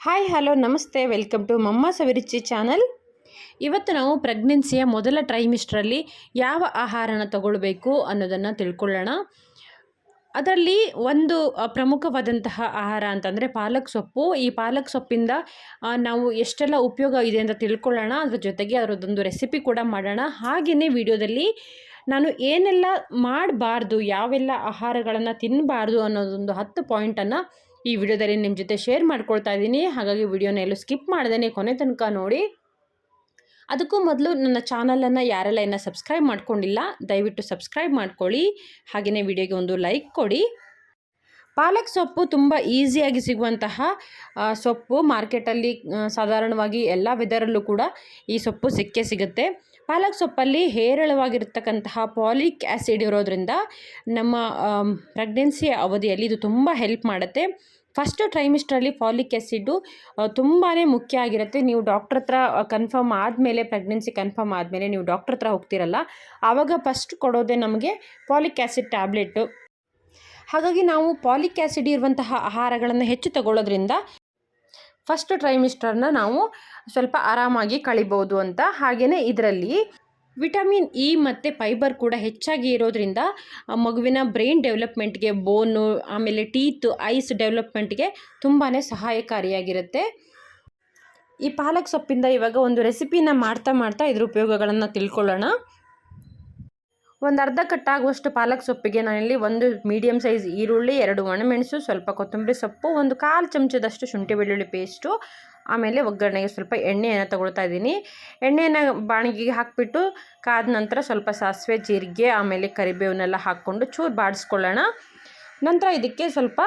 Hi, hello, ನಮಸ್ತೆ. Welcome to Mamma Saviruchi channel. ಇವತ್ತು ನಾವು ಪ್ರೆಗ್ನೆನ್ಸಿಯ ಮೊದಲ ಟ್ರೈಮಿಸ್ಟ್ರಲ್ಲಿ ಯಾವ ಆಹಾರನ ತಗೊಳ್ಬೇಕು ಅನ್ನೋದನ್ನು ತಿಳ್ಕೊಳ್ಳೋಣ. ಅದರಲ್ಲಿ ಒಂದು ಪ್ರಮುಖವಾದಂತಹ ಆಹಾರ ಅಂತಂದರೆ ಪಾಲಕ್ ಸೊಪ್ಪು. ಈ ಪಾಲಕ್ ಸೊಪ್ಪಿಂದ ನಾವು ಎಷ್ಟೆಲ್ಲ ಉಪಯೋಗ ಇದೆ ಅಂತ ತಿಳ್ಕೊಳ್ಳೋಣ. ಅದ್ರ ಜೊತೆಗೆ ಅದರದ್ದೊಂದು ರೆಸಿಪಿ ಕೂಡ ಮಾಡೋಣ. ಹಾಗೆಯೇ ವಿಡಿಯೋದಲ್ಲಿ ನಾನು ಏನೆಲ್ಲ ಮಾಡಬಾರ್ದು, ಯಾವೆಲ್ಲ ಆಹಾರಗಳನ್ನು ತಿನ್ನಬಾರ್ದು ಅನ್ನೋದೊಂದು ಹತ್ತು ಪಾಯಿಂಟನ್ನು ಈ ವಿಡಿಯೋದಲ್ಲಿ ನಿಮ್ಮ ಜೊತೆ ಶೇರ್ ಮಾಡ್ಕೊಳ್ತಾ ಇದ್ದೀನಿ. ಹಾಗಾಗಿ ವಿಡಿಯೋನ ಎಲ್ಲೂ ಸ್ಕಿಪ್ ಮಾಡ್ದೇ ಕೊನೆ ತನಕ ನೋಡಿ. ಅದಕ್ಕೂ ಮೊದಲು ನನ್ನ ಚಾನಲನ್ನು ಯಾರೆಲ್ಲ ಇನ್ನೂ ಸಬ್ಸ್ಕ್ರೈಬ್ ಮಾಡ್ಕೊಂಡಿಲ್ಲ, ದಯವಿಟ್ಟು ಸಬ್ಸ್ಕ್ರೈಬ್ ಮಾಡ್ಕೊಳ್ಳಿ. ಹಾಗೆಯೇ ವಿಡಿಯೋಗೆ ಒಂದು ಲೈಕ್ ಕೊಡಿ. ಪಾಲಕ್ ಸೊಪ್ಪು ತುಂಬ ಈಸಿಯಾಗಿ ಸಿಗುವಂತಹ ಸೊಪ್ಪು. ಮಾರ್ಕೆಟಲ್ಲಿ ಸಾಧಾರಣವಾಗಿ ಎಲ್ಲ ವೆದರಲ್ಲೂ ಕೂಡ ಈ ಸೊಪ್ಪು ಸಿಕ್ಕೇ ಸಿಗುತ್ತೆ. ಪಾಲಕ್ ಸೊಪ್ಪಲ್ಲಿ ಹೇರಳವಾಗಿರ್ತಕ್ಕಂತಹ ಪಾಲಿಕ್ ಆ್ಯಸಿಡ್ ಇರೋದ್ರಿಂದ ನಮ್ಮ ಪ್ರೆಗ್ನೆನ್ಸಿ ಅವಧಿಯಲ್ಲಿ ಇದು ತುಂಬ ಹೆಲ್ಪ್ ಮಾಡುತ್ತೆ. ಫಸ್ಟ್ ಟ್ರೈಮಿಸ್ಟ್ರಲ್ಲಿ ಫಾಲಿಕ್ ಆ್ಯಸಿಡ್ಡು ತುಂಬಾ ಮುಖ್ಯ ಆಗಿರುತ್ತೆ. ನೀವು ಡಾಕ್ಟ್ರ್ ಹತ್ರ ಕನ್ಫರ್ಮ್ ಆದಮೇಲೆ ಪ್ರೆಗ್ನೆನ್ಸಿ ಕನ್ಫರ್ಮ್ ಆದಮೇಲೆ ನೀವು ಡಾಕ್ಟ್ರ್ ಹತ್ರ ಹೋಗ್ತಿರಲ್ಲ, ಆವಾಗ ಫಸ್ಟ್ ಕೊಡೋದೇ ನಮಗೆ ಪಾಲಿಕ್ ಆ್ಯಸಿಡ್ ಟ್ಯಾಬ್ಲೆಟು ಹಾಗಾಗಿ ನಾವು ಪಾಲಿಕ್ ಆ್ಯಸಿಡ್ ಇರುವಂತಹ ಆಹಾರಗಳನ್ನು ಹೆಚ್ಚು ತಗೊಳ್ಳೋದ್ರಿಂದ ಫಸ್ಟ್ ಟ್ರೈಮಿಸ್ಟರ್ನ ನಾವು ಸ್ವಲ್ಪ ಆರಾಮಾಗಿ ಕಳಿಬೋದು ಅಂತ ಹಾಗೆಯೇ ಇದರಲ್ಲಿ. ವಿಟಮಿನ್ ಇ ಮತ್ತು ಫೈಬರ್ ಕೂಡ ಹೆಚ್ಚಾಗಿ ಇರೋದ್ರಿಂದ ಮಗುವಿನ ಬ್ರೈನ್ ಡೆವಲಪ್ಮೆಂಟ್ಗೆ ಬೋನು ಆಮೇಲೆ ಟೀತ್ ಐಸ್ ಡೆವಲಪ್ಮೆಂಟ್ಗೆ ತುಂಬಾ ಸಹಾಯಕಾರಿಯಾಗಿರುತ್ತೆ. ಈ ಪಾಲಕ್ ಸೊಪ್ಪಿಂದ ಇವಾಗ ಒಂದು ರೆಸಿಪಿನ ಮಾಡ್ತಾ ಮಾಡ್ತಾ ಇದ್ರ ಉಪಯೋಗಗಳನ್ನು ತಿಳ್ಕೊಳ್ಳೋಣ. ಒಂದು ಅರ್ಧ ಕಟ್ಟಾಗುವಷ್ಟು ಪಾಲಕ್ ಸೊಪ್ಪಿಗೆ ನಾನಿಲ್ಲಿ ಒಂದು ಮೀಡಿಯಮ್ ಸೈಜ್ ಈರುಳ್ಳಿ, ಎರಡು ಒಣಮೆಣಸು, ಸ್ವಲ್ಪ ಕೊತ್ತಂಬರಿ ಸೊಪ್ಪು, ಒಂದು ಕಾಲು ಚಮಚದಷ್ಟು ಶುಂಠಿ ಬೆಳ್ಳುಳ್ಳಿ ಪೇಸ್ಟು ಆಮೇಲೆ ಒಗ್ಗರಣೆಗೆ ಸ್ವಲ್ಪ ಎಣ್ಣೆಯನ್ನು ತಗೊಳ್ತಾ ಇದ್ದೀನಿ. ಎಣ್ಣೆಯನ್ನು ಬಾಣಿಗೆಗೆ ಹಾಕಿಬಿಟ್ಟು ಕಾದ ನಂತರ ಸ್ವಲ್ಪ ಸಾಸಿವೆ, ಜೀರಿಗೆ, ಆಮೇಲೆ ಕರಿಬೇವನ್ನೆಲ್ಲ ಹಾಕ್ಕೊಂಡು ಚೂರು ಬಾಡಿಸ್ಕೊಳ್ಳೋಣ. ನಂತರ ಇದಕ್ಕೆ ಸ್ವಲ್ಪ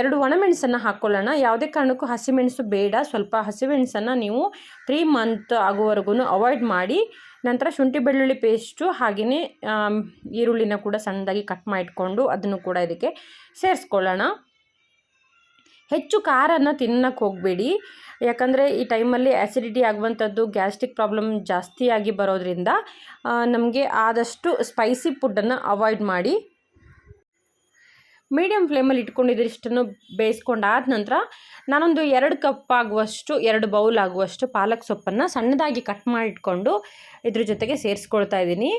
ಎರಡು ಒಣಮೆಣಸನ್ನು ಹಾಕ್ಕೊಳ್ಳೋಣ. ಯಾವುದೇ ಕಾರಣಕ್ಕೂ ಹಸಿಮೆಣಸು ಬೇಡ. ಸ್ವಲ್ಪ ಹಸಿಮೆಣಸನ್ನು ನೀವು ತ್ರೀ ಮಂತ್ ಆಗುವವರೆಗೂ ಅವಾಯ್ಡ್ ಮಾಡಿ ನಂತರ ಶುಂಠಿ ಬೆಳ್ಳುಳ್ಳಿ ಪೇಸ್ಟು ಹಾಗೆಯೇ ಈರುಳ್ಳಿನ ಕೂಡ ಸಣ್ಣದಾಗಿ ಕಟ್ ಮಾಡಿಟ್ಕೊಂಡು ಅದನ್ನು ಕೂಡ ಇದಕ್ಕೆ ಸೇರಿಸ್ಕೊಳ್ಳೋಣ. ಹೆಚ್ಚು ಖಾರನ ತಿನ್ನಕ್ಕೆ ಹೋಗಬೇಡಿ. ಯಾಕಂದರೆ ಈ ಟೈಮಲ್ಲಿ ಆ್ಯಸಿಡಿಟಿ ಆಗುವಂಥದ್ದು ಗ್ಯಾಸ್ಟ್ರಿಕ್ ಪ್ರಾಬ್ಲಮ್ ಜಾಸ್ತಿಯಾಗಿ ಬರೋದ್ರಿಂದ ನಮಗೆ ಆದಷ್ಟು ಸ್ಪೈಸಿ ಫುಡ್ಡನ್ನು ಅವಾಯ್ಡ್ ಮಾಡಿ. ಮೀಡಿಯಮ್ ಫ್ಲೇಮಲ್ಲಿ ಇಟ್ಕೊಂಡಿದ್ದಿಷ್ಟನ್ನು ಬೇಯಿಸ್ಕೊಂಡಾದ ನಂತರ ನಾನೊಂದು ಎರಡು ಕಪ್ ಆಗುವಷ್ಟು, ಎರಡು ಬೌಲ್ ಆಗುವಷ್ಟು ಪಾಲಕ್ ಸೊಪ್ಪನ್ನು ಸಣ್ಣದಾಗಿ ಕಟ್ ಮಾಡಿಟ್ಕೊಂಡು ಇದ್ರ ಜೊತೆಗೆ ಸೇರಿಸ್ಕೊಳ್ತಾ ಇದ್ದೀನಿ.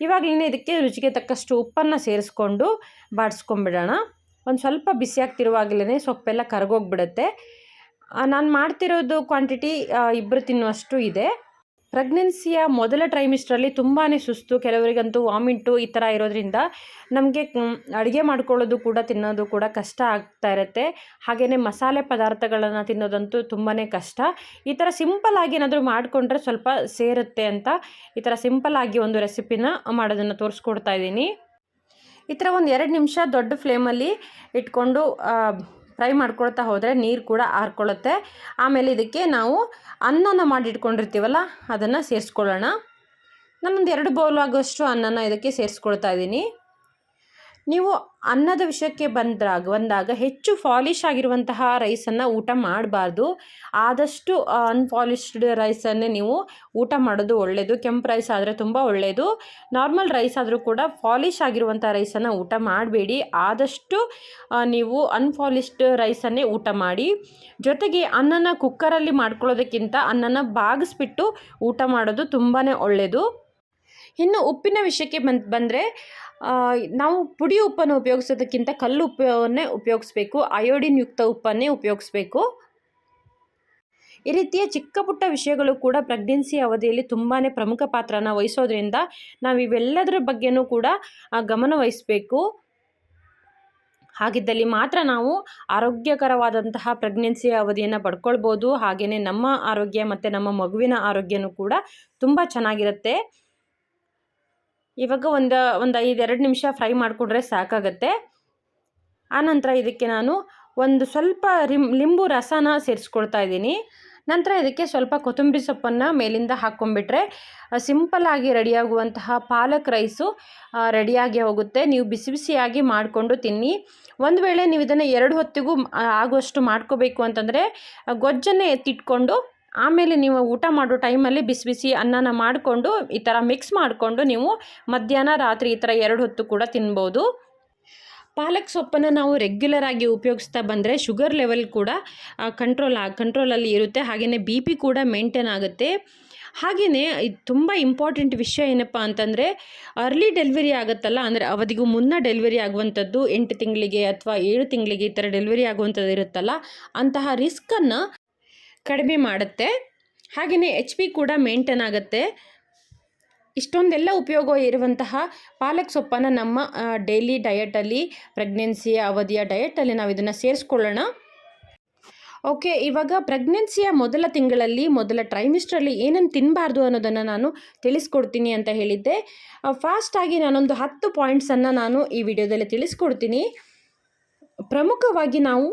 ಇವಾಗಲೇ ಇದಕ್ಕೆ ರುಚಿಗೆ ತಕ್ಕಷ್ಟು ಉಪ್ಪನ್ನು ಸೇರಿಸ್ಕೊಂಡು ಬಾಡಿಸ್ಕೊಂಬಿಡೋಣ. ಒಂದು ಸ್ವಲ್ಪ ಬಿಸಿ ಆಗ್ತಿರುವಾಗಲೇ ಸೊಪ್ಪೆಲ್ಲ ಕರಗೋಗ್ಬಿಡುತ್ತೆ. ನಾನು ಮಾಡ್ತಿರೋದು ಕ್ವಾಂಟಿಟಿ ಇಬ್ಬರು ತಿನ್ನುವಷ್ಟು ಇದೆ. ಪ್ರೆಗ್ನೆನ್ಸಿಯ ಮೊದಲ ಟ್ರೈಮಿಸ್ಟ್ರಲ್ಲಿ ತುಂಬಾ ಸುಸ್ತು, ಕೆಲವರಿಗಂತೂ ವಾಮಿಂಟು ಈ ಥರ ಇರೋದ್ರಿಂದ ನಮಗೆ ಅಡುಗೆ ಮಾಡ್ಕೊಳ್ಳೋದು ಕೂಡ ತಿನ್ನೋದು ಕೂಡ ಕಷ್ಟ ಆಗ್ತಾ ಇರುತ್ತೆ. ಹಾಗೆಯೇ ಮಸಾಲೆ ಪದಾರ್ಥಗಳನ್ನು ತಿನ್ನೋದಂತೂ ತುಂಬಾ ಕಷ್ಟ. ಈ ಥರ ಸಿಂಪಲ್ ಆಗಿ ಏನಾದರೂ ಮಾಡಿಕೊಂಡ್ರೆ ಸ್ವಲ್ಪ ಸೇರುತ್ತೆ ಅಂತ ಈ ಥರ ಸಿಂಪಲ್ ಆಗಿ ಒಂದು ರೆಸಿಪಿನ ಮಾಡೋದನ್ನು ತೋರಿಸ್ಕೊಡ್ತಾ ಇದ್ದೀನಿ. ಈ ಥರ ಒಂದು ಎರಡು ನಿಮಿಷ ದೊಡ್ಡ ಫ್ಲೇಮಲ್ಲಿ ಇಟ್ಕೊಂಡು ಫ್ರೈ ಮಾಡ್ಕೊಳ್ತಾ ಹೋದರೆ ನೀರು ಕೂಡ ಆರ್ಕೊಳ್ಳುತ್ತೆ ಆಮೇಲೆ ಇದಕ್ಕೆ ನಾವು ಅನ್ನನ ಮಾಡಿಟ್ಕೊಂಡಿರ್ತೀವಲ್ಲ, ಅದನ್ನು ಸೇರಿಸ್ಕೊಳ್ಳೋಣ. ನಾನೊಂದು ಎರಡು ಬೌಲ್ ಆಗೋಷ್ಟು ಅನ್ನನ ಇದಕ್ಕೆ ಸೇರಿಸ್ಕೊಳ್ತಾ ಇದ್ದೀನಿ ನೀವು ಅನ್ನದ ವಿಷಯಕ್ಕೆ ಬಂದಾಗ ಬಂದಾಗ ಹೆಚ್ಚು ಫಾಲಿಶ್ ಆಗಿರುವಂತಹ ರೈಸನ್ನು ಊಟ ಮಾಡಬಾರ್ದು. ಆದಷ್ಟು ಅನ್ಫಾಲಿಶ್ಡ್ ರೈಸನ್ನೇ ನೀವು ಊಟ ಮಾಡೋದು ಒಳ್ಳೆಯದು ಕೆಂಪು ರೈಸ್ ಆದರೆ ತುಂಬ ಒಳ್ಳೆಯದು ನಾರ್ಮಲ್ ರೈಸ್ ಆದರೂ ಕೂಡ ಫಾಲಿಶ್ ಆಗಿರುವಂಥ ರೈಸನ್ನು ಊಟ ಮಾಡಬೇಡಿ. ಆದಷ್ಟು ನೀವು ಅನ್ಫಾಲಿಶ್ಡ್ ರೈಸನ್ನೇ ಊಟ ಮಾಡಿ. ಜೊತೆಗೆ ಅನ್ನನ ಕುಕ್ಕರಲ್ಲಿ ಮಾಡ್ಕೊಳ್ಳೋದಕ್ಕಿಂತ ಅನ್ನನ ಬಾಗಿಸ್ಬಿಟ್ಟು ಊಟ ಮಾಡೋದು ತುಂಬಾ ಒಳ್ಳೆಯದು ಇನ್ನು ಉಪ್ಪಿನ ವಿಷಯಕ್ಕೆ ಬಂದು, ಬಂದರೆ ನಾವು ಪುಡಿ ಉಪ್ಪನ್ನು ಉಪಯೋಗಿಸೋದಕ್ಕಿಂತ ಕಲ್ಲು ಉಪ್ಪನ್ನೇ ಉಪಯೋಗಿಸ್ಬೇಕು, ಅಯೋಡಿನ್ ಯುಕ್ತ ಉಪ್ಪನ್ನೇ ಉಪಯೋಗಿಸ್ಬೇಕು. ಈ ರೀತಿಯ ಚಿಕ್ಕ ಪುಟ್ಟ ವಿಷಯಗಳು ಕೂಡ ಪ್ರೆಗ್ನೆನ್ಸಿ ಅವಧಿಯಲ್ಲಿ ತುಂಬಾ ಪ್ರಮುಖ ಪಾತ್ರನ ವಹಿಸೋದ್ರಿಂದ ನಾವು ಇವೆಲ್ಲದರ ಬಗ್ಗೆನೂ ಕೂಡ ಗಮನವಹಿಸಬೇಕು ಗಮನ ವಹಿಸಬೇಕು. ಹಾಗಿದ್ದಲ್ಲಿ ಮಾತ್ರ ನಾವು ಆರೋಗ್ಯಕರವಾದಂತಹ ಪ್ರೆಗ್ನೆನ್ಸಿ ಅವಧಿಯನ್ನು ಪಡ್ಕೊಳ್ಬೋದು ಹಾಗೆಯೇ ನಮ್ಮ ಆರೋಗ್ಯ ಮತ್ತು ನಮ್ಮ ಮಗುವಿನ ಆರೋಗ್ಯನೂ ಕೂಡ ತುಂಬ ಚೆನ್ನಾಗಿರುತ್ತೆ. ಇವಾಗ ಒಂದು ಒಂದು ಐದು ಎರಡು ನಿಮಿಷ ಫ್ರೈ ಮಾಡಿಕೊಂಡ್ರೆ ಸಾಕಾಗತ್ತೆ. ಆನಂತರ ಇದಕ್ಕೆ ನಾನು ಒಂದು ಸ್ವಲ್ಪ ರಿಮ್, ಲಿಂಬು ರಸನ ಸೇರಿಸ್ಕೊಳ್ತಾ ಇದ್ದೀನಿ. ನಂತರ ಇದಕ್ಕೆ ಸ್ವಲ್ಪ ಕೊತ್ತಂಬರಿ ಸೊಪ್ಪನ್ನು ಮೇಲಿಂದ ಹಾಕ್ಕೊಂಡ್ಬಿಟ್ರೆ ಸಿಂಪಲ್ಲಾಗಿ ರೆಡಿಯಾಗುವಂತಹ ಪಾಲಕ್ ರೈಸು ರೆಡಿಯಾಗಿ ಹೋಗುತ್ತೆ. ನೀವು ಬಿಸಿ ಬಿಸಿಯಾಗಿ ಮಾಡಿಕೊಂಡು ತಿನ್ನಿ. ಒಂದು ವೇಳೆ ನೀವು ಇದನ್ನು ಎರಡು ಹೊತ್ತಿಗೂ ಆಗುವಷ್ಟು ಮಾಡ್ಕೋಬೇಕು ಅಂತಂದರೆ ಗೊಜ್ಜನ್ನೇ ಎತ್ತಿಟ್ಕೊಂಡು ಆಮೇಲೆ ನೀವು ಊಟ ಮಾಡೋ ಟೈಮಲ್ಲಿ ಬಿಸಿ ಬಿಸಿ ಅನ್ನನ ಮಾಡಿಕೊಂಡು, ಈ ಥರ ಮಿಕ್ಸ್ ಮಾಡಿಕೊಂಡು ನೀವು ಮಧ್ಯಾಹ್ನ, ರಾತ್ರಿ ಈ ಥರ ಎರಡು ಹೊತ್ತು ಕೂಡ ತಿನ್ಬೋದು. ಪಾಲಕ್ ಸೊಪ್ಪನ್ನು ನಾವು ರೆಗ್ಯುಲರ್ ಆಗಿ ಉಪಯೋಗಿಸ್ತಾ ಬಂದರೆ ಶುಗರ್ ಲೆವೆಲ್ ಕೂಡ ಕಂಟ್ರೋಲ್ ಕಂಟ್ರೋಲಲ್ಲಿ ಇರುತ್ತೆ. ಹಾಗೆಯೇ ಬಿ ಪಿ ಕೂಡ ಮೇಂಟೈನ್ ಆಗುತ್ತೆ. ಹಾಗೆಯೇ ಇದು ತುಂಬ ಇಂಪಾರ್ಟೆಂಟ್ ವಿಷಯ ಏನಪ್ಪ ಅಂತಂದರೆ ಅರ್ಲಿ ಡೆಲಿವರಿ ಆಗುತ್ತಲ್ಲ, ಅಂದರೆ ಅವಧಿಗೂ ಮುನ್ನ ಡೆಲಿವರಿ ಆಗುವಂಥದ್ದು, ಎಂಟು ತಿಂಗಳಿಗೆ ಅಥವಾ ಏಳು ತಿಂಗಳಿಗೆ ಈ ಥರ ಡೆಲಿವರಿ ಆಗುವಂಥದ್ದು ಇರುತ್ತಲ್ಲ, ಅಂತಹ ರಿಸ್ಕನ್ನು ಕಡಿಮೆ ಮಾಡುತ್ತೆ. ಹಾಗೆಯೇ ಎಚ್ ಪಿ ಕೂಡ ಮೇಂಟೈನ್ ಆಗುತ್ತೆ. ಇಷ್ಟೊಂದೆಲ್ಲ ಉಪಯೋಗ ಇರುವಂತಹ ಪಾಲಕ್ ಸೊಪ್ಪನ್ನು ನಮ್ಮ ಡೈಲಿ ಡಯಟಲ್ಲಿ ಪ್ರೆಗ್ನೆನ್ಸಿಯ ಅವಧಿಯ ಡಯಟಲ್ಲಿ ನಾವು ಇದನ್ನು ಸೇರಿಸ್ಕೊಳ್ಳೋಣ. ಓಕೆ ಇವಾಗ ಪ್ರೆಗ್ನೆನ್ಸಿಯ ಮೊದಲ ತಿಂಗಳಲ್ಲಿ, ಮೊದಲ ಟ್ರೈಮಿಸ್ಟ್ರಲ್ಲಿ ಏನೇನು ತಿನ್ನಬಾರ್ದು ಅನ್ನೋದನ್ನು ನಾನು ತಿಳಿಸ್ಕೊಡ್ತೀನಿ ಅಂತ ಹೇಳಿದ್ದೆ. ಫಾಸ್ಟಾಗಿ ನಾನೊಂದು ಹತ್ತು ಪಾಯಿಂಟ್ಸನ್ನು ನಾನು ಈ ವಿಡಿಯೋದಲ್ಲಿ ತಿಳಿಸ್ಕೊಡ್ತೀನಿ. ಪ್ರಮುಖವಾಗಿ ನಾವು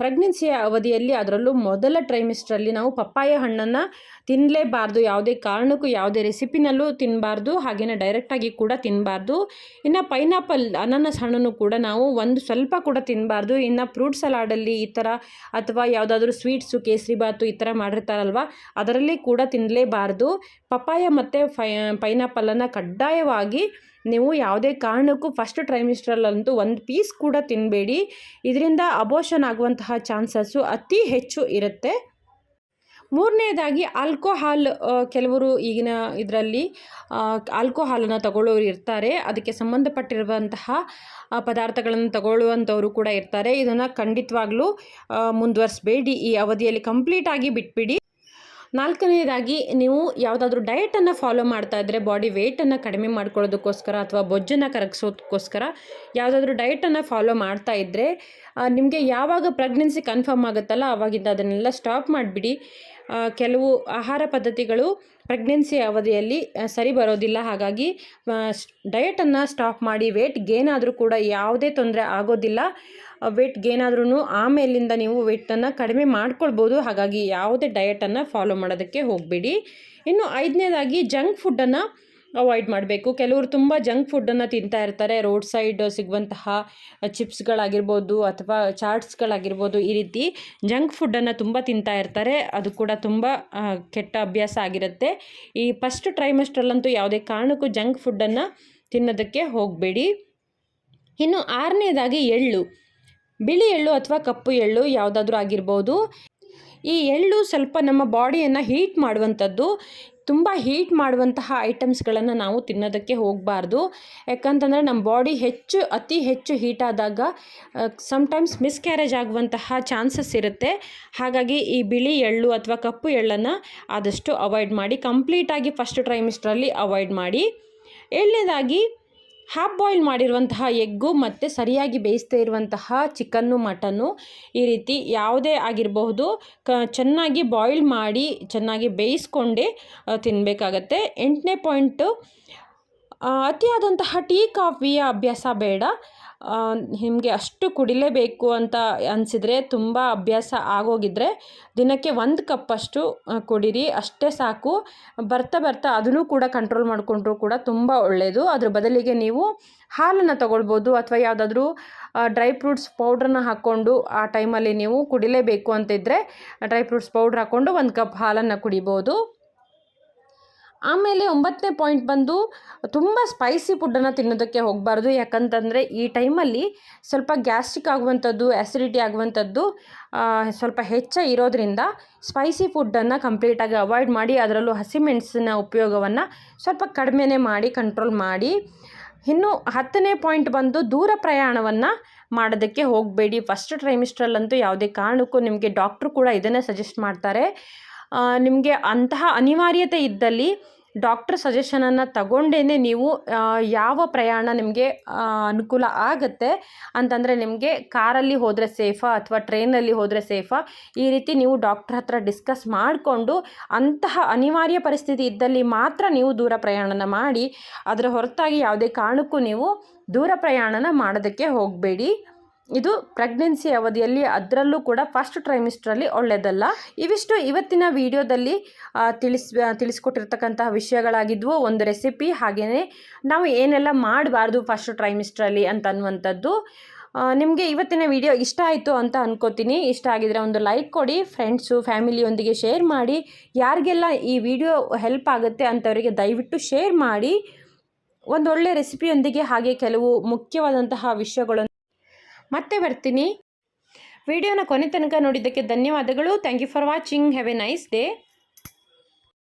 ಪ್ರೆಗ್ನೆನ್ಸಿಯ ಅವಧಿಯಲ್ಲಿ ಅದರಲ್ಲೂ ಮೊದಲ ಟ್ರೈಮಿಸ್ಟ್ರಲ್ಲಿ ನಾವು ಪಪ್ಪಾಯ ಹಣ್ಣನ್ನು ತಿನ್ನಲೇಬಾರ್ದು ಯಾವುದೇ ಕಾರಣಕ್ಕೂ, ಯಾವುದೇ ರೆಸಿಪಿನಲ್ಲೂ ತಿನ್ನಬಾರ್ದು ಹಾಗೆಯೇ ಡೈರೆಕ್ಟಾಗಿ ಕೂಡ ತಿನ್ನಬಾರ್ದು ಇನ್ನು ಪೈನಾಪಲ್ ಅನಾನಸ್ ಹಣ್ಣನ್ನು ಕೂಡ ನಾವು ಒಂದು ಸ್ವಲ್ಪ ಕೂಡ ತಿನ್ನಬಾರ್ದು ಇನ್ನು ಫ್ರೂಟ್ ಸಲಾಡಲ್ಲಿ ಈ ಥರ ಅಥವಾ ಯಾವುದಾದ್ರೂ ಸ್ವೀಟ್ಸು ಕೇಸರಿಬಾತು ಈ ಥರ ಮಾಡಿರ್ತಾರಲ್ವ, ಅದರಲ್ಲಿ ಕೂಡ ತಿನ್ನಲೇಬಾರ್ದು ಪಪ್ಪಾಯ ಮತ್ತು ಫೈ, ಪೈನಾಪಲನ್ನು ಕಡ್ಡಾಯವಾಗಿ ನೀವು ಯಾವುದೇ ಕಾರಣಕ್ಕೂ ಫಸ್ಟ್ ಟ್ರೈಮಿಸ್ಟ್ರಲ್ಲಂತೂ ಒಂದು ಪೀಸ್ ಕೂಡ ತಿನ್ನಬೇಡಿ ಇದರಿಂದ ಅಬೋಷನ್ ಆಗುವಂತಹ ಚಾನ್ಸಸ್ಸು ಅತಿ ಹೆಚ್ಚು ಇರುತ್ತೆ. ಮೂರನೇದಾಗಿ ಆಲ್ಕೋಹಾಲ್ ಕೆಲವರು ಈಗಿನ ಇದರಲ್ಲಿ ಆಲ್ಕೋಹಾಲನ್ನು ತಗೊಳ್ಳೋರು ಇರ್ತಾರೆ. ಅದಕ್ಕೆ ಸಂಬಂಧಪಟ್ಟಿರುವಂತಹ ಪದಾರ್ಥಗಳನ್ನು ತಗೊಳ್ಳುವಂಥವರು ಕೂಡ ಇರ್ತಾರೆ. ಇದನ್ನು ಖಂಡಿತವಾಗ್ಲೂ ಮುಂದುವರಿಸಬೇಡಿ. ಈ ಅವಧಿಯಲ್ಲಿ ಕಂಪ್ಲೀಟಾಗಿ ಬಿಟ್ಬಿಡಿ. ನಾಲ್ಕನೇದಾಗಿ ನೀವು ಯಾವುದಾದ್ರೂ ಡಯಟನ್ನು ಫಾಲೋ ಮಾಡ್ತಾ ಇದ್ದರೆ ಬಾಡಿ ವೆಯ್ಟನ್ನು ಕಡಿಮೆ ಮಾಡ್ಕೊಳ್ಳೋದಕ್ಕೋಸ್ಕರ ಅಥವಾ ಬೊಜ್ಜನ್ನು ಕರಗಿಸೋದಕ್ಕೋಸ್ಕರ ಯಾವುದಾದ್ರೂ ಡಯಟನ್ನು ಫಾಲೋ ಮಾಡ್ತಾ ಇದ್ದರೆ ನಿಮಗೆ ಯಾವಾಗ ಪ್ರೆಗ್ನೆನ್ಸಿ ಕನ್ಫರ್ಮ್ ಆಗುತ್ತಲ್ಲ ಆವಾಗಿಂದ ಅದನ್ನೆಲ್ಲ ಸ್ಟಾಪ್ ಮಾಡಿಬಿಡಿ. ಕೆಲವು ಆಹಾರ ಪದ್ಧತಿಗಳು ಪ್ರೆಗ್ನೆನ್ಸಿ ಅವಧಿಯಲ್ಲಿ ಸರಿ ಬರೋದಿಲ್ಲ. ಹಾಗಾಗಿ ಡಯಟನ್ನು ಸ್ಟಾಪ್ ಮಾಡಿ ವೇಟ್ ಗೇನ್ ಆದರೂ ಕೂಡ ಯಾವುದೇ ತೊಂದರೆ ಆಗೋದಿಲ್ಲ. ವೇಟ್ ಗೇನ್ ಆದ್ರೂ ಆಮೇಲಿಂದ ನೀವು ವೆಯ್ಟನ್ನು ಕಡಿಮೆ ಮಾಡ್ಕೊಳ್ಬೋದು. ಹಾಗಾಗಿ ಯಾವುದೇ ಡಯಟನ್ನು ಫಾಲೋ ಮಾಡೋದಕ್ಕೆ ಹೋಗಬೇಡಿ. ಇನ್ನು ಐದನೇದಾಗಿ ಜಂಕ್ ಫುಡ್ಡನ್ನು ಅವಾಯ್ಡ್ ಮಾಡಬೇಕು. ಕೆಲವರು ತುಂಬ ಜಂಕ್ ಫುಡ್ಡನ್ನು ತಿಂತಾ ಇರ್ತಾರೆ. ರೋಡ್ ಸೈಡ್ ಸಿಗುವಂತಹ ಚಿಪ್ಸ್ಗಳಾಗಿರ್ಬೋದು ಅಥವಾ ಚಾಟ್ಸ್ಗಳಾಗಿರ್ಬೋದು ಈ ರೀತಿ ಜಂಕ್ ಫುಡ್ಡನ್ನು ತುಂಬ ತಿಂತಾ ಇರ್ತಾರೆ. ಅದು ಕೂಡ ತುಂಬ ಕೆಟ್ಟ ಅಭ್ಯಾಸ ಆಗಿರುತ್ತೆ. ಈ ಫಸ್ಟ್ ಟ್ರೈಮಸ್ಟ್ರಲ್ಲಂತೂ ಯಾವುದೇ ಕಾರಣಕ್ಕೂ ಜಂಕ್ ಫುಡ್ಡನ್ನು ತಿನ್ನೋದಕ್ಕೆ ಹೋಗಬೇಡಿ. ಇನ್ನು ಆರನೇದಾಗಿ ಎಳ್ಳು. ಬಿಳಿ ಎಳ್ಳು ಅಥವಾ ಕಪ್ಪು ಎಳ್ಳು ಯಾವುದಾದ್ರೂ ಆಗಿರ್ಬೋದು. ಈ ಎಳ್ಳು ಸ್ವಲ್ಪ ನಮ್ಮ ಬಾಡಿಯನ್ನು ಹೀಟ್ ಮಾಡುವಂಥದ್ದು. ತುಂಬ ಹೀಟ್ ಮಾಡುವಂತಹ ಐಟಮ್ಸ್ಗಳನ್ನು ನಾವು ತಿನ್ನೋದಕ್ಕೆ ಹೋಗಬಾರ್ದು. ಯಾಕಂತಂದರೆ ನಮ್ಮ ಬಾಡಿ ಹೆಚ್ಚು, ಅತಿ ಹೆಚ್ಚು ಹೀಟ್ ಆದಾಗ ಸಮ್ಟೈಮ್ಸ್ ಮಿಸ್ಕ್ಯಾರೇಜ್ ಆಗುವಂತಹ ಚಾನ್ಸಸ್ ಇರುತ್ತೆ. ಹಾಗಾಗಿ ಈ ಬಿಳಿ ಎಳ್ಳು ಅಥವಾ ಕಪ್ಪು ಎಳ್ಳನ್ನು ಆದಷ್ಟು ಅವಾಯ್ಡ್ ಮಾಡಿ ಕಂಪ್ಲೀಟಾಗಿ ಫಸ್ಟ್ ಟ್ರೈಮಿಸ್ಟ್ರಲ್ಲಿ ಅವಾಯ್ಡ್ ಮಾಡಿ. ಏಳನೇದಾಗಿ ಹಾಫ್ ಬಾಯ್ಲ್ ಮಾಡಿರುವಂತಹ ಎಗ್ಗು ಮತ್ತು ಸರಿಯಾಗಿ ಬೇಯಿಸ್ತಾ ಇರುವಂತಹ ಚಿಕನ್ನು, ಮಟನ್ನು ಈ ರೀತಿ ಯಾವುದೇ ಆಗಿರಬಹುದು. ಕ, ಚೆನ್ನಾಗಿ ಬಾಯ್ಲ್ ಮಾಡಿ ಚೆನ್ನಾಗಿ ಬೇಯಿಸ್ಕೊಂಡೇ ತಿನ್ನಬೇಕಾಗತ್ತೆ ಎಂಟನೇ ಪಾಯಿಂಟು ಅತಿಯಾದಂತಹ ಟೀ, ಕಾಫಿಯ ಅಭ್ಯಾಸ ಬೇಡ. ನಿಮಗೆ ಅಷ್ಟು ಕುಡಿಲೇಬೇಕು ಅಂತ ಅನಿಸಿದರೆ ತುಂಬ ಅಭ್ಯಾಸ ಆಗೋಗಿದ್ರೆ ದಿನಕ್ಕೆ ಒಂದು ಕಪ್ಪಷ್ಟು ಕುಡೀರಿ. ಅಷ್ಟೇ ಸಾಕು. ಬರ್ತಾ ಬರ್ತಾ ಅದನ್ನು ಕೂಡ ಕಂಟ್ರೋಲ್ ಮಾಡಿಕೊಂಡ್ರೂ ಕೂಡ ತುಂಬ ಒಳ್ಳೆಯದು ಅದ್ರ ಬದಲಿಗೆ ನೀವು ಹಾಲನ್ನು ತಗೊಳ್ಬೋದು ಅಥವಾ ಯಾವುದಾದ್ರೂ ಡ್ರೈ ಫ್ರೂಟ್ಸ್ ಪೌಡ್ರನ್ನ ಹಾಕ್ಕೊಂಡು ಆ ಟೈಮಲ್ಲಿ ನೀವು ಕುಡಿಲೇಬೇಕು ಅಂತಿದ್ದರೆ ಡ್ರೈ ಫ್ರೂಟ್ಸ್ ಪೌಡ್ರ್ ಹಾಕ್ಕೊಂಡು ಒಂದು ಕಪ್ ಹಾಲನ್ನು ಕುಡಿಬೋದು. ಆಮೇಲೆ ಒಂಬತ್ತನೇ ಪಾಯಿಂಟ್ ಬಂದು ತುಂಬ ಸ್ಪೈಸಿ ಫುಡ್ಡನ್ನು ತಿನ್ನೋದಕ್ಕೆ ಹೋಗಬಾರ್ದು. ಯಾಕಂತಂದರೆ ಈ ಟೈಮಲ್ಲಿ ಸ್ವಲ್ಪ ಗ್ಯಾಸ್ಟ್ರಿಕ್ ಆಗುವಂಥದ್ದು ಆ್ಯಸಿಡಿಟಿ ಆಗುವಂಥದ್ದು ಸ್ವಲ್ಪ ಹೆಚ್ಚ ಇರೋದರಿಂದ ಸ್ಪೈಸಿ ಫುಡ್ಡನ್ನು ಕಂಪ್ಲೀಟಾಗಿ ಅವಾಯ್ಡ್ ಮಾಡಿ ಅದರಲ್ಲೂ ಹಸಿಮೆಣಸಿನ ಉಪಯೋಗವನ್ನು ಸ್ವಲ್ಪ ಕಡಿಮೆನೇ ಮಾಡಿ ಕಂಟ್ರೋಲ್ ಮಾಡಿ. ಇನ್ನು ಹತ್ತನೇ ಪಾಯಿಂಟ್ ಬಂದು ದೂರ ಪ್ರಯಾಣವನ್ನು ಮಾಡೋದಕ್ಕೆ ಹೋಗಬೇಡಿ. ಫಸ್ಟ್ ಟ್ರೈಮಿಸ್ಟ್ರಲ್ಲಂತೂ ಯಾವುದೇ ಕಾರಣಕ್ಕೂ ನಿಮಗೆ ಡಾಕ್ಟ್ರು ಕೂಡ ಇದನ್ನೇ ಸಜೆಸ್ಟ್ ಮಾಡ್ತಾರೆ. ನಿಮಗೆ ಅಂತಹ ಅನಿವಾರ್ಯತೆ ಇದ್ದಲ್ಲಿ ಡಾಕ್ಟ್ರ್ ಸಜೆಷನನ್ನು ತಗೊಂಡೇ ನೀವು ಯಾವ ಪ್ರಯಾಣ ನಿಮಗೆ ಅನುಕೂಲ ಆಗುತ್ತೆ ಅಂತಂದರೆ ನಿಮಗೆ ಕಾರಲ್ಲಿ ಹೋದರೆ ಸೇಫಾ ಅಥವಾ ಟ್ರೈನಲ್ಲಿ ಹೋದರೆ ಸೇಫಾ ಈ ರೀತಿ ನೀವು ಡಾಕ್ಟ್ರ್ ಹತ್ರ ಡಿಸ್ಕಸ್ ಮಾಡಿಕೊಂಡು ಅಂತಹ ಅನಿವಾರ್ಯ ಪರಿಸ್ಥಿತಿ ಇದ್ದಲ್ಲಿ ಮಾತ್ರ ನೀವು ದೂರ ಪ್ರಯಾಣನ ಮಾಡಿ, ಅದರ ಹೊರತಾಗಿ ಯಾವುದೇ ಕಾರಣಕ್ಕೂ ನೀವು ದೂರ ಪ್ರಯಾಣನ ಮಾಡೋದಕ್ಕೆ ಹೋಗಬೇಡಿ. ಇದು ಪ್ರೆಗ್ನೆನ್ಸಿ ಅವಧಿಯಲ್ಲಿ ಅದರಲ್ಲೂ ಕೂಡ ಫಸ್ಟ್ ಟ್ರೈಮಿಸ್ಟ್ರಲ್ಲಿ ಒಳ್ಳೆಯದಲ್ಲ ಇವಿಷ್ಟು ಇವತ್ತಿನ ವಿಡಿಯೋದಲ್ಲಿ ತಿಳಿಸ್ ತಿಳಿಸ್ಕೊಟ್ಟಿರ್ತಕ್ಕಂತಹ ವಿಷಯಗಳಾಗಿದ್ವು. ಒಂದು ರೆಸಿಪಿ ಹಾಗೆಯೇ ನಾವು ಏನೆಲ್ಲ ಮಾಡಬಾರ್ದು ಫಸ್ಟ್ ಟ್ರೈಮಿಸ್ಟ್ರಲ್ಲಿ ಅಂತ ಅನ್ನುವಂಥದ್ದು. ನಿಮಗೆ ಇವತ್ತಿನ ವಿಡಿಯೋ ಇಷ್ಟ ಆಯಿತು ಅಂತ ಅನ್ಕೋತೀನಿ. ಇಷ್ಟ ಆಗಿದರೆ ಒಂದು ಲೈಕ್ ಕೊಡಿ ಫ್ರೆಂಡ್ಸು ಫ್ಯಾಮಿಲಿಯೊಂದಿಗೆ ಶೇರ್ ಮಾಡಿ. ಯಾರಿಗೆಲ್ಲ ಈ ವಿಡಿಯೋ ಹೆಲ್ಪ್ ಆಗುತ್ತೆ ಅಂಥವರಿಗೆ ದಯವಿಟ್ಟು ಶೇರ್ ಮಾಡಿ. ಒಂದೊಳ್ಳೆ ರೆಸಿಪಿಯೊಂದಿಗೆ ಹಾಗೆ ಕೆಲವು ಮುಖ್ಯವಾದಂತಹ ವಿಷಯಗಳನ್ನು ಮತ್ತೆ ಬರ್ತೀನಿ. ವಿಡಿಯೋನ ಕೊನೆ ತನಕ ನೋಡಿದ್ದಕ್ಕೆ ಧನ್ಯವಾದಗಳು. Thank you for watching have a nice day